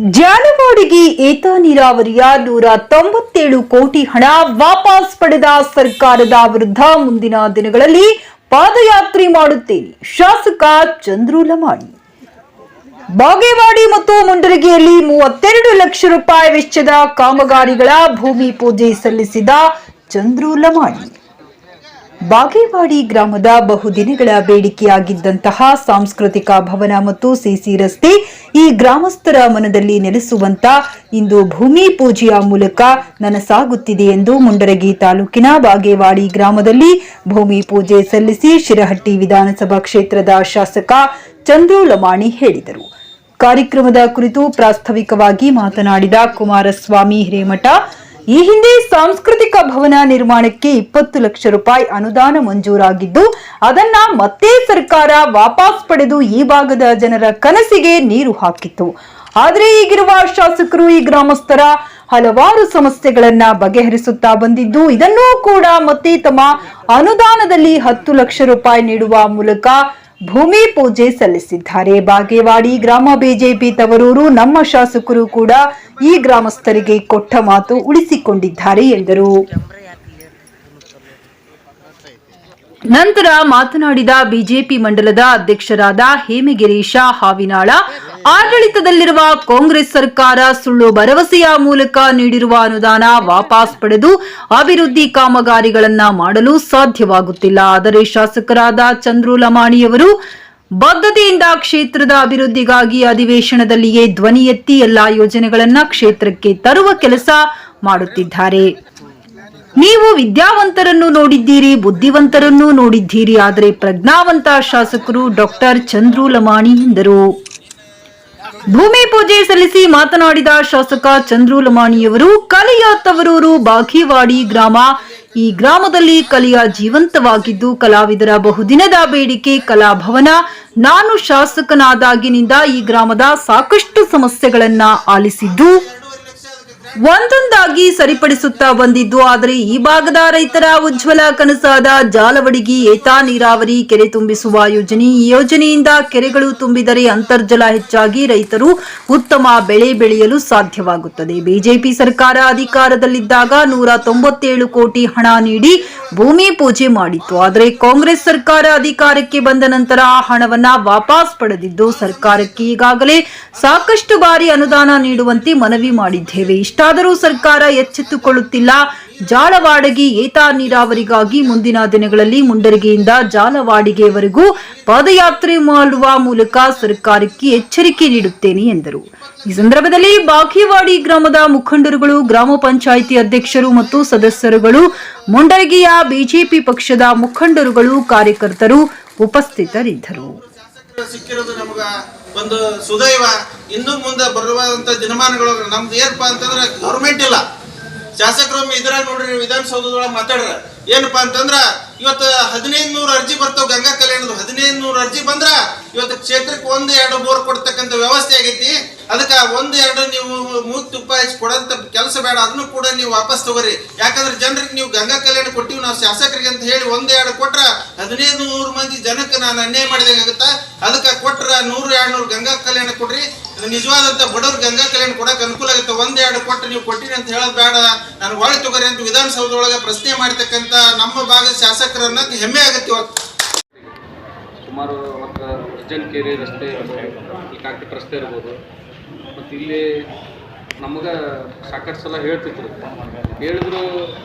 ಜಾಲವಾಡಿಗೆ ಏತ ನೀರಾವರಿಯ ನೂರ ತೊಂಬತ್ತೇಳು ಕೋಟಿ ಹಣ ವಾಪಸ್ ಪಡೆದ ಸರ್ಕಾರದ ವಿರುದ್ಧ ಮುಂದಿನ ದಿನಗಳಲ್ಲಿ ಪಾದಯಾತ್ರೆ ಮಾಡುತ್ತೇನೆ. ಶಾಸಕ ಚಂದ್ರು ಲಮಾಣಿ. ಬಾಗೇವಾಡಿ ಮತ್ತು ಮುಂಡರಗಿಯಲ್ಲಿ ಮೂವತ್ತೆರಡು ಲಕ್ಷ ರೂಪಾಯಿ ವೆಚ್ಚದ ಕಾಮಗಾರಿಗಳ ಭೂಮಿ ಪೂಜೆ ಸಲ್ಲಿಸಿದ ಚಂದ್ರು ಲಮಾಣಿ. ಬಾಗೇವಾಡಿ ಗ್ರಾಮದ ಬಹುದಿನಗಳ ಬೇಡಿಕೆಯಾಗಿದ್ದಂತಹ ಸಾಂಸ್ಕೃತಿಕ ಭವನ ಮತ್ತು ಸಿಸಿ ರಸ್ತೆ ಈ ಗ್ರಾಮಸ್ಥರ ಮನದಲ್ಲಿ ನೆಲೆಸುವಂತ ಇಂದು ಭೂಮಿ ಪೂಜೆಯ ಮೂಲಕ ನನಸಾಗುತ್ತಿದೆ ಎಂದು ಮುಂಡರಗಿ ತಾಲೂಕಿನ ಬಾಗೇವಾಡಿ ಗ್ರಾಮದಲ್ಲಿ ಭೂಮಿ ಪೂಜೆ ಸಲ್ಲಿಸಿ ಶಿರಹಟ್ಟಿ ವಿಧಾನಸಭಾ ಕ್ಷೇತ್ರದ ಶಾಸಕ ಚಂದ್ರು ಲಮಾಣಿ ಹೇಳಿದರು. ಕಾರ್ಯಕ್ರಮದ ಕುರಿತು ಪ್ರಾಸ್ತಾವಿಕವಾಗಿ ಮಾತನಾಡಿದ ಕುಮಾರಸ್ವಾಮಿ ಹಿರೇಮಠ ಈ ಹಿಂದೆ ಸಾಂಸ್ಕೃತಿಕ ಭವನ ನಿರ್ಮಾಣಕ್ಕೆ ಇಪ್ಪತ್ತು ಲಕ್ಷ ರೂಪಾಯಿ ಅನುದಾನ ಮಂಜೂರಾಗಿದ್ದು, ಅದನ್ನ ಮತ್ತೆ ಸರ್ಕಾರ ವಾಪಸ್ ಪಡೆದು ಈ ಭಾಗದ ಜನರ ಕನಸಿಗೆ ನೀರು ಹಾಕಿತ್ತು. ಆದರೆ ಈಗಿರುವ ಶಾಸಕರು ಈ ಗ್ರಾಮಸ್ಥರ ಹಲವಾರು ಸಮಸ್ಯೆಗಳನ್ನ ಬಗೆಹರಿಸುತ್ತಾ ಬಂದಿದ್ದು, ಇದನ್ನೂ ಕೂಡ ಮತ್ತೆ ತಮ್ಮ ಅನುದಾನದಲ್ಲಿ ಹತ್ತು ಲಕ್ಷ ರೂಪಾಯಿ ನೀಡುವ ಮೂಲಕ ಭೂಮಿ ಪೂಜೆ ಸಲ್ಲಿಸಿದ್ದಾರೆ. ಬಾಗೇವಾಡಿ ಗ್ರಾಮ ಬಿಜೆಪಿ ತವರೂರು ನಮ್ಮ ಶಾಸಕರು ಕೂಡ ಈ ಗ್ರಾಮಸ್ಥರಿಗೆ ಕೊಟ್ಟ ಮಾತು ಉಳಿಸಿಕೊಂಡಿದ್ದಾರೆ ಎಂದರು. ನಂತರ ಮಾತನಾಡಿದ ಬಿಜೆಪಿ ಮಂಡಲದ ಅಧ್ಯಕ್ಷರಾದ ಹೇಮಗಿರೀಶ ಹಾವಿನಾಳ, ಆಡಳಿತದಲ್ಲಿರುವ ಕಾಂಗ್ರೆಸ್ ಸರ್ಕಾರ ಸುಳ್ಳು ಭರವಸೆಯ ಮೂಲಕ ನೀಡಿರುವ ಅನುದಾನ ವಾಪಸ್ ಪಡೆದು ಅಭಿವೃದ್ಧಿ ಕಾಮಗಾರಿಗಳನ್ನು ಮಾಡಲು ಸಾಧ್ಯವಾಗುತ್ತಿಲ್ಲ. ಆದರೆ ಶಾಸಕರಾದ ಚಂದ್ರು ಲಮಾಣಿಯವರು ಬದ್ಧತೆಯಿಂದ ಕ್ಷೇತ್ರದ ಅಭಿವೃದ್ಧಿಗಾಗಿ ಅಧಿವೇಶನದಲ್ಲಿಯೇ ಧ್ವನಿ ಎತ್ತಿ ಎಲ್ಲಾ ಯೋಜನೆಗಳನ್ನು ಕ್ಷೇತ್ರಕ್ಕೆ ತರುವ ಕೆಲಸ ಮಾಡುತ್ತಿದ್ದಾರೆ. ನೀವು ವಿದ್ಯಾವಂತರನ್ನು ನೋಡಿದ್ದೀರಿ, ಬುದ್ಧಿವಂತರನ್ನು ನೋಡಿದ್ದೀರಿ, ಆದರೆ ಪ್ರಜ್ಞಾವಂತ ಶಾಸಕರು ಡಾಕ್ಟರ್ ಚಂದ್ರು ಲಮಾಣಿ ಎಂದರು. ಭೂಮಿ ಪೂಜೆ ಸಲ್ಲಿಸಿ ಮಾತನಾಡಿದ ಶಾಸಕ ಚಂದ್ರು ಲಮಾಣಿಯವರು, ಕಲೆಯ ತವರೂರು ಬಾಘಿವಾಡಿ ಗ್ರಾಮ, ಈ ಗ್ರಾಮದಲ್ಲಿ ಕಲೆಯ ಜೀವಂತವಾಗಿದ್ದು ಕಲಾವಿದರ ಬಹುದಿನದ ಬೇಡಿಕೆ ಕಲಾಭವನ ನಾನು ಶಾಸಕನಾದಾಗಿನಿಂದ ಈ ಗ್ರಾಮದ ಸಾಕಷ್ಟು ಸಮಸ್ಯೆಗಳನ್ನ ಆಲಿಸಿದ್ದು ಒಂದೊಂದಾಗಿ ಸರಿಪಡಿಸುತ್ತಾ ಬಂದಿದ್ದು, ಆದರೆ ಈ ಭಾಗದ ರೈತರ ಉಜ್ವಲ ಕನಸಾದ ಜಾಲವಡಿಗಿ ಏತಾ ನೀರಾವರಿ, ಕೆರೆ ತುಂಬಿಸುವ ಯೋಜನೆ. ಈ ಯೋಜನೆಯಿಂದ ಕೆರೆಗಳು ತುಂಬಿದರೆ ಅಂತರ್ಜಲ ಹೆಚ್ಚಾಗಿ ರೈತರು ಉತ್ತಮ ಬೆಳೆ ಬೆಳೆಯಲು ಸಾಧ್ಯವಾಗುತ್ತದೆ. ಬಿಜೆಪಿ ಸರ್ಕಾರ ಅಧಿಕಾರದಲ್ಲಿದ್ದಾಗ ನೂರ ತೊಂಬತ್ತೇಳು ಕೋಟಿ ಹಣ ನೀಡಿ ಭೂಮಿ ಪೂಜೆ ಮಾಡಿತ್ತು. ಆದರೆ ಕಾಂಗ್ರೆಸ್ ಸರ್ಕಾರ ಅಧಿಕಾರಕ್ಕೆ ಬಂದ ನಂತರ ಆ ಹಣವನ್ನ ವಾಪಸ್ ಪಡೆದಿದ್ದು, ಸರ್ಕಾರಕ್ಕೆ ಈಗಾಗಲೇ ಸಾಕಷ್ಟು ಬಾರಿ ಅನುದಾನ ನೀಡುವಂತೆ ಮನವಿ ಮಾಡಿದ್ದೇವೆ. ಇಷ್ಟಾದರೂ ಸರ್ಕಾರ ಎಚ್ಚೆತ್ತುಕೊಳ್ಳುತ್ತಿಲ್ಲ. ಜಾಲವಾಡಗಿ ಏತ ನೀರಾವರಿಗಾಗಿ ಮುಂದಿನ ದಿನಗಳಲ್ಲಿ ಮುಂಡರಗಿಯಿಂದ ಜಾಲವಾಡಿಗೆವರೆಗೂ ಪಾದಯಾತ್ರೆ ಮಾಡುವ ಮೂಲಕ ಸರ್ಕಾರಕ್ಕೆ ಎಚ್ಚರಿಕೆ ನೀಡುತ್ತೇನೆ ಎಂದರು. ಈ ಸಂದರ್ಭದಲ್ಲಿ ಬಾಕಿವಾಡಿ ಗ್ರಾಮದ ಮುಖಂಡರುಗಳು, ಗ್ರಾಮ ಪಂಚಾಯಿತಿ ಅಧ್ಯಕ್ಷರು ಮತ್ತು ಸದಸ್ಯರುಗಳು, ಮುಂಡರಗಿಯ ಬಿಜೆಪಿ ಪಕ್ಷದ ಮುಖಂಡರುಗಳು, ಕಾರ್ಯಕರ್ತರು ಉಪಸ್ಥಿತರಿದ್ದರು. ಸಿಕ್ಕಿರೋದು ನಮಗ ಒಂದು ಸುದೈವ. ಇನ್ನು ಮುಂದೆ ಬರುವಂತ ದಿನಮಾನಗಳು ನಮ್ದು ಏನಪ್ಪಾ ಅಂತಂದ್ರೆ ಗೌರ್ಮೆಂಟ್ ಇಲ್ಲ. ಶಾಸಕರೊಮ್ಮೆ ಇದ್ರಾಗ ನೋಡ್ರಿ ವಿಧಾನಸೌಧದೊಳಗೆ ಮಾತಾಡ್ರ. ಏನಪ್ಪಾ ಅಂತಂದ್ರ, ಇವತ್ತು ಹದಿನೈದು ನೂರು ಅರ್ಜಿ ಬರ್ತಾವ ಗಂಗಾ ಕಲ್ಯಾಣದ ಹದಿನೈದು ನೂರು ಅರ್ಜಿ ಬಂದ್ರ ಇವತ್ತು ಕ್ಷೇತ್ರಕ್ಕೆ ಒಂದು ಎರಡು ಬೋರ್ ಕೊಡ್ತಕ್ಕಂಥ ವ್ಯವಸ್ಥೆ ಆಗೈತಿ. ಅದಕ್ಕೆ ಒಂದು ಎರಡು ನೀವು ಮೂಗ್ ತುಪ್ಪ ಹೆಚ್ಚು ಕೊಡಂತ ಕೆಲಸ ಬೇಡ, ಅದನ್ನು ಕೂಡ ನೀವು ವಾಪಸ್ ತಗೋರಿ. ಯಾಕಂದ್ರೆ ಜನರಿಗೆ ನೀವು ಗಂಗಾ ಕಲ್ಯಾಣ ಕೊಟ್ಟಿವಿ, ನಾವು ಶಾಸಕರಿಗೆ ಅಂತ ಹೇಳಿ ಒಂದು ಎರಡು ಕೊಟ್ರ ಹದಿನೈದು ನೂರು ಮಂದಿ ಜನಕ್ಕೆ ನಾನು ಅನ್ಯಾಯ ಮಾಡಿದಂಗೆ ಆಗುತ್ತಾ ಅದಕ್ಕೆ ಕೊಟ್ರ ನೂರು ಎರಡು ನೂರು ಗಂಗಾ ಕಲ್ಯಾಣ ಕೊಡ್ರಿ. ನಿಜವಾದಂತ ಬಡವ್ರ ಗಂಗಾ ಕಲ್ಯಾಣ ಕೊಡಕ್ಕೆ ಅನುಕೂಲ ಆಗುತ್ತೆ. ಒಂದೆರಡು ಕೊಟ್ಟು ನೀವು ಕೊಟ್ಟಿರಿ ಅಂತ ಹೇಳೋದು ಬೇಡ. ನಾನು ಒಳಗೆ ತಗೋರಿ ಅಂತ ವಿಧಾನಸೌಧದೊಳಗೆ ಪ್ರಶ್ನೆ ಮಾಡ್ತಕ್ಕಂಥ ನಮ್ಮ ಭಾಗದ ಶಾಸಕರನ್ನ ಹೆಮ್ಮೆ ಆಗುತ್ತೆ ಇವತ್ತು. ಸುಮಾರು ಒಂದು ಅಜ್ಜನಕೇರಿ ರಸ್ತೆ ಇರ್ಬೋದು, ಈ ಕಾಕಿ ರಸ್ತೆ ಇರ್ಬೋದು. ಮತ್ತು ಇಲ್ಲಿ ನಮಗೆ ಸಾಕಷ್ಟು ಸಲ ಹೇಳ್ತಿದ್ರು. ಹೇಳಿದ್ರು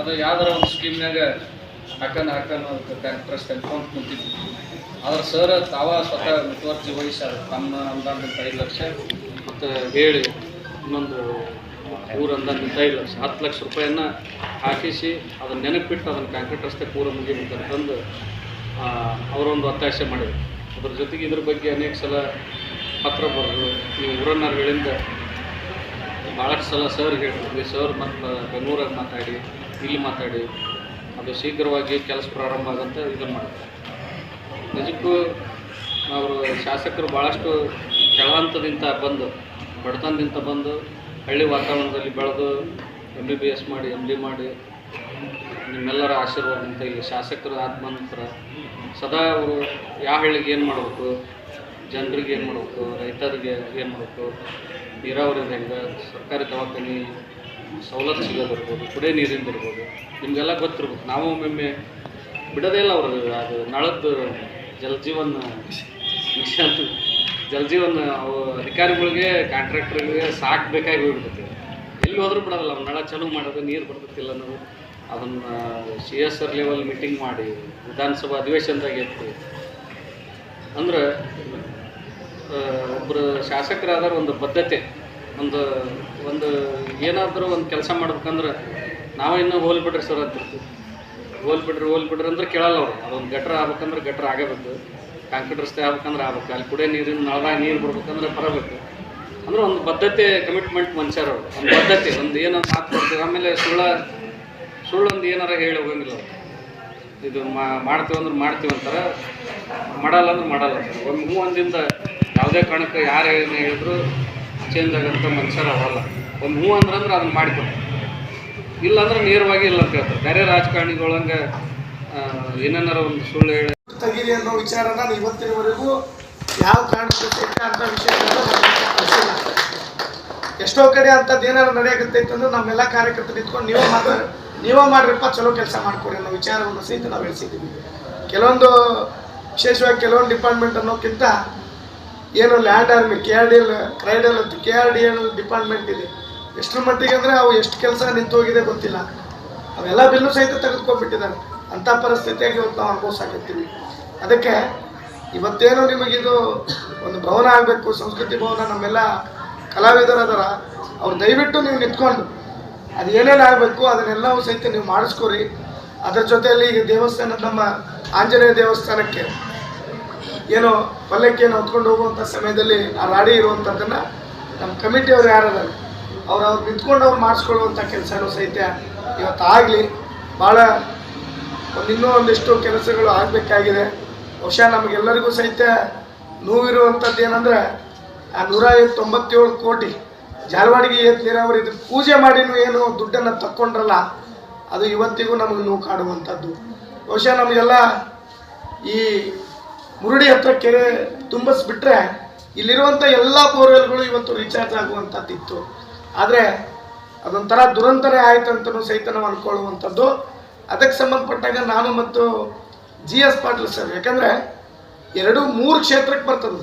ಅದು ಯಾವ್ದಾರ ಒಂದು ಸ್ಕೀಮ್ನಾಗ ಹಾಕನ ಕಾಕಟ್ ರಸ್ತೆ ಅನ್ಕೊಂತ ಕುಂತಿದ್ವಿ. ಆದ್ರೆ ಸರ್ ತಾವ ಸ್ವತಃ ಮುತುವರ್ಜಿ ವಹಿಸ್ಯಾರ ತಮ್ಮ ಅಂದಾಜು ಐದು ಲಕ್ಷ ಮತ್ತು ಹೇಳಿ ಇನ್ನೊಂದು ಊರು ಅಂದಾಜು ಐದು ಲಕ್ಷ. ಹತ್ತು ಲಕ್ಷ ರೂಪಾಯಿಯನ್ನು ಹಾಕಿಸಿ ಅದನ್ನು ನೆನಪಿಟ್ಟು ಅದನ್ನು ಕಾಂಕ್ರೀಟ್ ರಸ್ತೆ ಪೂರ ಮುಗಿಬೇಕಂತಂದು ಅವರೊಂದು ಒತ್ತಾಯ ಮಾಡಿದರು. ಅದ್ರ ಜೊತೆಗೆ ಇದ್ರ ಬಗ್ಗೆ ಅನೇಕ ಸಲ ಪತ್ರ ಬರೆದು, ನೀವು ಊರನ್ನರ್ಗಳಿಂದ ಭಾಳಷ್ಟು ಸಲ ಸರ್ ಹೇಳಿದ್ವಿ ಸರ್ ಮತ್ತು ಬೆಂಗಳೂರಾಗ ಮಾತಾಡಿ, ಇಲ್ಲಿ ಮಾತಾಡಿ. ಅದು ಶೀಘ್ರವಾಗಿ ಕೆಲಸ ಪ್ರಾರಂಭ ಆಗುತ್ತೆ ಇದನ್ನು ಮಾಡ್ತಾರೆ ನಿಜಕ್ಕೂ ಅವರು ಶಾಸಕರು ಭಾಳಷ್ಟು ಕೆಳಹಂತದಿಂದ ಬಂದು, ಬಡತನದಿಂದ ಬಂದು, ಹಳ್ಳಿ ವಾತಾವರಣದಲ್ಲಿ ಬೆಳೆದು ಎಂ ಬಿ ಬಿ ಎಸ್ ಮಾಡಿ ಎಂ ಡಿ ಮಾಡಿ, ನಿಮ್ಮೆಲ್ಲರ ಆಶೀರ್ವಾದದಿಂದ ಇಲ್ಲಿ ಶಾಸಕರು ಆದ ನಂತರ ಸದಾ ಅವರು ಯಾವ ಹಳ್ಳಿಗೆ ಏನು ಮಾಡಬೇಕು, ಜನರಿಗೆ ಏನು ಮಾಡಬೇಕು, ರೈತರಿಗೆ ಏನು ಮಾಡಬೇಕು, ನೀರಾವರಿ ಹೆಂಗೆ ಸರ್ಕಾರಿ ದವಾಖಾನೆ ಸವಲತ್ತು ಸಿಗೋದಿರ್ಬೋದು ಕುಡಿಯೋ ನೀರಿಂದ ಇರ್ಬೋದು ನಿಮಗೆಲ್ಲ ಗೊತ್ತಿರ್ಬೇಕು ನಾವು ಒಮ್ಮೊಮ್ಮೆ ಬಿಡೋದೇ ಇಲ್ಲ ಅವರು ಅದು ನಳದ್ದು ಜಲಜೀವನ್ ಮಿಷನ್. ಜಲಜೀವನ್ ಅವು ಅಧಿಕಾರಿಗಳಿಗೆ ಕಾಂಟ್ರಾಕ್ಟ್ರಿಗೆ ಸಾಕು ಬೇಕಾಗಿ ಹೋಗ್ಬಿಡ್ತೈತೆ. ಎಲ್ಲಿ ಹೋದರೂ ಬಿಡೋದಿಲ್ಲ ನಳ ಚಾಲೂ ಮಾಡೋದು ನೀರು ಬರ್ತೈತಿಲ್ಲ ನಾವು. ಅದನ್ನು C S R level meeting ಮಾಡಿ, ವಿಧಾನಸಭಾ ಅಧಿವೇಶನದಾಗ ಎತ್ತಿ. ಅಂದ್ರೆ ಒಬ್ಬರು ಶಾಸಕರಾದ ಒಂದು ಬದ್ಧತೆ, ಒಂದು ಒಂದು ಏನಾದರೂ ಒಂದು ಕೆಲಸ ಮಾಡ್ಬೇಕಂದ್ರೆ ನಾವು ಇನ್ನೂ ಹೋಲ್ ಬಿಡ್ರಿ ಸರ್ ಅಂತಿರ್ತೀವಿ ಹೋಲ್ ಬಿಡ್ರಿ ಹೋಲ್ ಬಿಡ್ರಿ ಅಂದ್ರೆ ಕೇಳಲ್ಲ ಅವರು. ಅದೊಂದು ಗಟ್ರ ಆಗ್ಬೇಕಂದ್ರೆ ಗಟ್ರ ಆಗಬೇಕು. ಕಾಂಕ್ರೀಟ್ ರಸ್ತೆ ಆಗ್ಬೇಕಂದ್ರೆ ಆಗ್ಬೇಕು. ಅಲ್ಲಿ ಕುಡಿಯೋ ನೀರಿನ ನಳದಾಗ ನೀರು ಬರ್ಬೇಕಂದ್ರೆ ಬರಬೇಕು. ಅಂದ್ರೆ ಒಂದು ಬದ್ಧತೆ ಕಮಿಟ್ಮೆಂಟ್ ಮನುಷ್ಯರು ಒಂದು ಬದ್ಧತೆ, ಒಂದು ಏನೋ ಮಾತು ಆಮೇಲೆ ಸುಳ್ಳ, ಸುಳ್ಳೊಂದು ಏನಾರ ಹೇಳಿ ಹೋಗಂಗಿಲ್ಲ. ಇದು ಮಾ- ಮಾಡ್ತೀವಿ ಅಂತಾರೆ. ಮಾಡಲ್ಲ ಅಂದ್ರೆ ಮಾಡಲ್ಲ ಹ್ಞೂ ಒಂದಿಂದ ಯಾವುದೇ ಕಾರಣಕ್ಕೆ ಯಾರು ಏನು ಹೇಳಿದ್ರು ಚೇಂಜ್ ಆಗಂತ ಮನುಷ್ಯರು ಅವಲ್ಲ ಒಂದು ಹೂ ಅಂದ್ರೆ ಅದನ್ನ ಮಾಡಿಕೊಡ್ತಾರೆ ಇಲ್ಲಾಂದ್ರೆ ನೇರವಾಗಿ ಇಲ್ಲ ಅಂತ ಹೇಳ್ತಾರೆ. ಬೇರೆ ರಾಜಕಾರಣಿಗಳಂಗೆ ಏನೇನಾರ ಒಂದು ಸುಳ್ಳು ಹೇಳಿ. ತೆಗೀರಿ ಅನ್ನೋ ವಿಚಾರ ನಾನು ಇವತ್ತಿನವರೆಗೂ ಯಾವ ಕಾರಣಕ್ಕೆ ಅಂತ ವಿಷಯ. ಎಷ್ಟೋ ಕಡೆ ಅಂತದ್ದು ಏನಾರು ನಡೆಯಾಗುತ್ತೆ ಅಂದ್ರೆ ನಮ್ಮೆಲ್ಲ ಕಾರ್ಯಕರ್ತರು ನಿಂತ್ಕೊಂಡು ನೀವೇ ಮಾತ್ರ, ನೀವೇ ಮಾಡ್ರಪ್ಪ ಚಲೋ ಕೆಲಸ ಮಾಡ್ಕೊಡಿ ಅನ್ನೋ ವಿಚಾರವನ್ನು ಸಹಿತ ನಾವು ಹೇಳ್ಸಿದ್ದೀವಿ. ಕೆಲವೊಂದು, ವಿಶೇಷವಾಗಿ ಕೆಲವೊಂದು ಡಿಪಾರ್ಟ್ಮೆಂಟ್ ಅನ್ನೋಕ್ಕಿಂತ ಏನು land army K R D L KRIDL ಅಂತ K R D L department ಇದೆ. ಎಷ್ಟರ ಮಟ್ಟಿಗೆ ಅಂದರೆ ಅವು ಎಷ್ಟು ಕೆಲಸ ನಿಂತು ಹೋಗಿದೆ ಗೊತ್ತಿಲ್ಲ. ಅವೆಲ್ಲ ಬಿಲ್ಲು ಸಹಿತ ತೆಗೆದುಕೊಂಡ್ಬಿಟ್ಟಿದ್ದಾರೆ. ಅಂಥ ಪರಿಸ್ಥಿತಿಯಾಗಿ ಇವತ್ತು ನಾವು ಅನುಭವಿಸಾಕತ್ತೀವಿ ಅದಕ್ಕೆ ಇವತ್ತೇನು ನಿಮಗಿದು ಒಂದು ಭವನ ಆಗಬೇಕು, ಸಂಸ್ಕೃತಿ ಭವನ, ನಮ್ಮೆಲ್ಲ ಕಲಾವಿದರು ಅದರ ಅವ್ರು ದಯವಿಟ್ಟು ನೀವು ನಿಂತ್ಕೊಂಡು ಅದು ಏನೇನು ಆಗಬೇಕು, ಅದನ್ನೆಲ್ಲವೂ ಸಹಿತ ನೀವು ಮಾಡಿಸ್ಕೊರಿ. ಅದರ ಜೊತೆಯಲ್ಲಿ ಈಗ ದೇವಸ್ಥಾನ, ನಮ್ಮ ಆಂಜನೇಯ ದೇವಸ್ಥಾನಕ್ಕೆ ಏನು ಪಲ್ಲಕ್ಕಿಯನ್ನು ಹೊತ್ಕೊಂಡು ಹೋಗುವಂಥ ಸಮಯದಲ್ಲಿ ಆ ರಾಡಿ ಇರುವಂಥದ್ದನ್ನು ನಮ್ಮ ಕಮಿಟಿಯವರು ಯಾರಲ್ಲ ಅವ್ರು ಅವ್ರು ನಿಂತ್ಕೊಂಡು ಅವ್ರು ಮಾಡಿಸ್ಕೊಳ್ಳುವಂಥ ಕೆಲಸನೂ ಸಹಿತ ಇವತ್ತು ಆಗಲಿ. ಭಾಳ ಒಂದು ಇನ್ನೂ ಒಂದಿಷ್ಟು ಕೆಲಸಗಳು ಆಗಬೇಕಾಗಿದೆ. ಬಹುಶಃ ನಮಗೆಲ್ಲರಿಗೂ ಸಹಿತ ನೋವಿರುವಂಥದ್ದು ಏನಂದ್ರೆ ಆ ನೂರ ತೊಂಬತ್ತೇಳು ಕೋಟಿ ಜಾರವಾಡಿಗೆ ಏತ್ ನೀರಾವರಿ ಇದು ಪೂಜೆ ಮಾಡಿನೂ ಏನು ದುಡ್ಡನ್ನು ತಕ್ಕೊಂಡ್ರಲ್ಲ, ಅದು ಇವತ್ತಿಗೂ ನಮಗೆ ನೋವು ಕಾಡುವಂಥದ್ದು ಬಹುಶಃ ನಮಗೆಲ್ಲ ಈ ಮುರುಡಿ ಹತ್ರ ಕೆರೆ ತುಂಬಿಸ್ಬಿಟ್ರೆ ಇಲ್ಲಿರುವಂಥ ಎಲ್ಲ ಬೋರ್ವೆಲ್ಗಳು ಇವತ್ತು ರೀಚಾರ್ಜ್ ಆಗುವಂಥದ್ದಿತ್ತು ಆದರೆ ಅದೊಂಥರ ದುರಂತನೇ ಆಯ್ತು ಅಂತಲೂ ಸಹಿತ ನಾವು ಅಂದ್ಕೊಳ್ಳುವಂಥದ್ದು ಅದಕ್ಕೆ ಸಂಬಂಧಪಟ್ಟಾಗ ನಾನು ಮತ್ತು ಜಿ ಎಸ್ ಪಾಟೀಲ್ ಸರ್, ಯಾಕಂದರೆ ಎರಡು ಮೂರು ಕ್ಷೇತ್ರಕ್ಕೆ ಬರ್ತದೆ.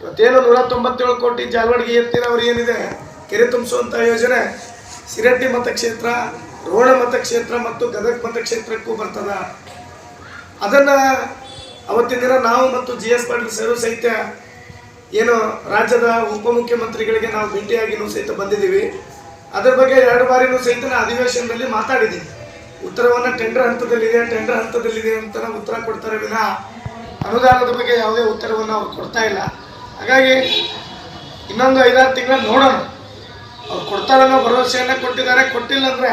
ಇವತ್ತೇನು ನೂರ ತೊಂಬತ್ತೇಳು ಕೋಟಿ ಜಾಲವಾಡಿಗೆ ಎತ್ತಿನವ್ರು ಏನಿದೆ? ಕೆರೆ ತುಂಬಿಸುವಂಥ ಯೋಜನೆ ಸಿರಟ್ಟಿ ಮತಕ್ಷೇತ್ರ, ರೋಣ ಮತಕ್ಷೇತ್ರ ಮತ್ತು ಗದಗ ಮತಕ್ಷೇತ್ರಕ್ಕೂ ಬರ್ತದ. ಅದನ್ನು ಅವತ್ತಿನ ದಿನ ನಾವು ಮತ್ತು ಜಿ ಎಸ್ ಪಾಟೀಲ್ ಸರು ಸಹಿತ ಏನು ರಾಜ್ಯದ ಉಪಮುಖ್ಯಮಂತ್ರಿಗಳಿಗೆ ನಾವು ಭೇಟಿಯಾಗಿನೂ ಸಹಿತ ಬಂದಿದ್ದೀವಿ. ಅದರ ಬಗ್ಗೆ ಎರಡು ಬಾರಿನೂ ಸಹಿತ ನಾನು ಅಧಿವೇಶನದಲ್ಲಿ ಮಾತಾಡಿದ್ದೀನಿ. ಉತ್ತರವನ್ನು ಟೆಂಡರ್ ಹಂತದಲ್ಲಿದೆ ಟೆಂಡರ್ ಹಂತದಲ್ಲಿದೆ ಅಂತ ಉತ್ತರ ಕೊಡ್ತಾರೆ ವಿನ ಅನುದಾನದ ಬಗ್ಗೆ ಯಾವುದೇ ಉತ್ತರವನ್ನು ಅವ್ರು ಕೊಡ್ತಾ ಇಲ್ಲ. ಹಾಗಾಗಿ ಇನ್ನೊಂದು ಐದಾರು ತಿಂಗಳ ನೋಡೋಣ. ಅವ್ರು ಕೊಡ್ತಾರನ್ನೋ ಭರವಸೆಯನ್ನು ಕೊಟ್ಟಿದ್ದಾರೆ. ಕೊಟ್ಟಿಲ್ಲ ಅಂದರೆ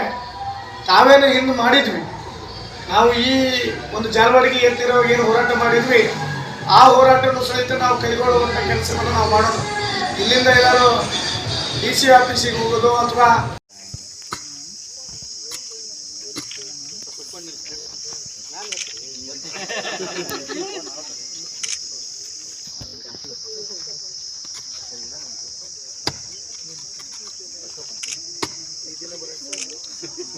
ತಾವೇನು ಹಿಂದೆ ಮಾಡಿದ್ವಿ. ನಾವು ಈ ಒಂದು ಜಾಲವಾಡಿಗೆ ಎತ್ತಿರುವಾಗ ಏನು ಹೋರಾಟ ಮಾಡಿದ್ವಿ, ಆ ಹೋರಾಟವನ್ನು ಸಹಿತ ನಾವು ಕೈಗೊಳ್ಳುವಂಥ ಕೆಲಸವನ್ನು ನಾವು ಮಾಡೋಣ ಇಲ್ಲಿಂದ ಏನಾದರೂ ಡಿ ಸಿ ಆಫೀಸಿಗೆ ಹೋಗೋದು ಅಥವಾ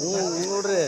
ಬಿಡಿ